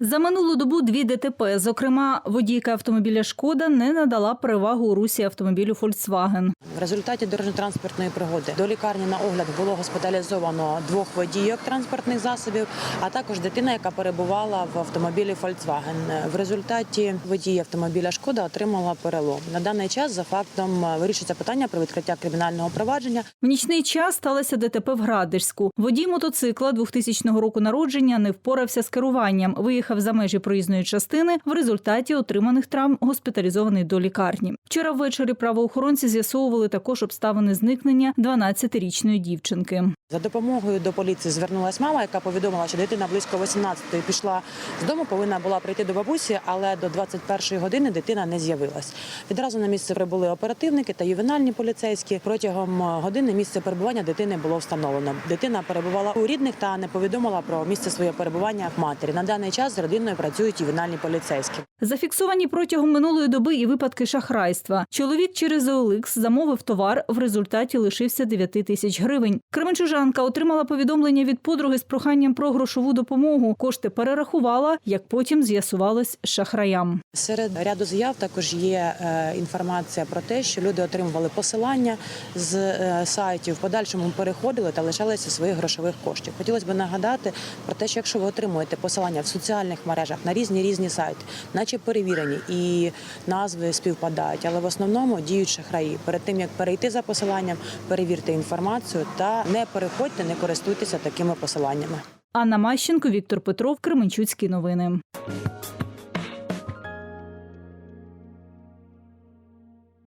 За минулу добу дві ДТП. Зокрема, водійка автомобіля Шкода не надала перевагу у русі автомобілю Volkswagen. В результаті дорожньо-транспортної пригоди до лікарні на огляд було госпіталізовано двох водійок транспортних засобів, а також дитина, яка перебувала в автомобілі Volkswagen. В результаті водій автомобіля Шкода отримала перелом. На даний час за фактом вирішується питання про відкриття кримінального провадження. В нічний час сталося ДТП в Градишську. Водій мотоцикла 2000 року народження не впорався з керуванням. Виїхав за межі проїзної частини. В результаті отриманих травм госпіталізований до лікарні. Вчора ввечері правоохоронці з'ясовували також обставини зникнення 12-річної дівчинки. За допомогою до поліції звернулася мама, яка повідомила, що дитина близько 18-ї пішла з дому, повинна була прийти до бабусі, але до 21-ї години дитина не з'явилась. Відразу на місце прибули оперативники та ювенальні поліцейські. Протягом е, години місце перебування дитини було встановлено. Дитина перебувала у рідних та не повідомила про місце своєї перебування матері. На даний час з родиною працюють ювенальні поліцейські. Зафіксовані протягом минулої доби і випадки шахрайства. Чоловік через OLX замовив товар, в результаті лишився 9 тисяч гривень. Кременчужанка отримала повідомлення від подруги з проханням про грошову допомогу. Кошти перерахувала, як потім з'ясувалось шахраям. Серед ряду заяв також є е, інформація про те, що люди отримували посилання з е, сайтів, в подальшому переходили та лишалися своїх грошових коштів. Хотілося б нагадати про те, що якщо ви отримуєте посилання в соціальних мережах на різні різні сайти, наче перевірені і назви співпадають, але в основному діють шахраї. Перед тим як перейти за посиланням, перевірте інформацію та не переходьте, не користуйтеся такими посиланнями. Анна Мащенко, Віктор Петров, Кременчуцькі новини.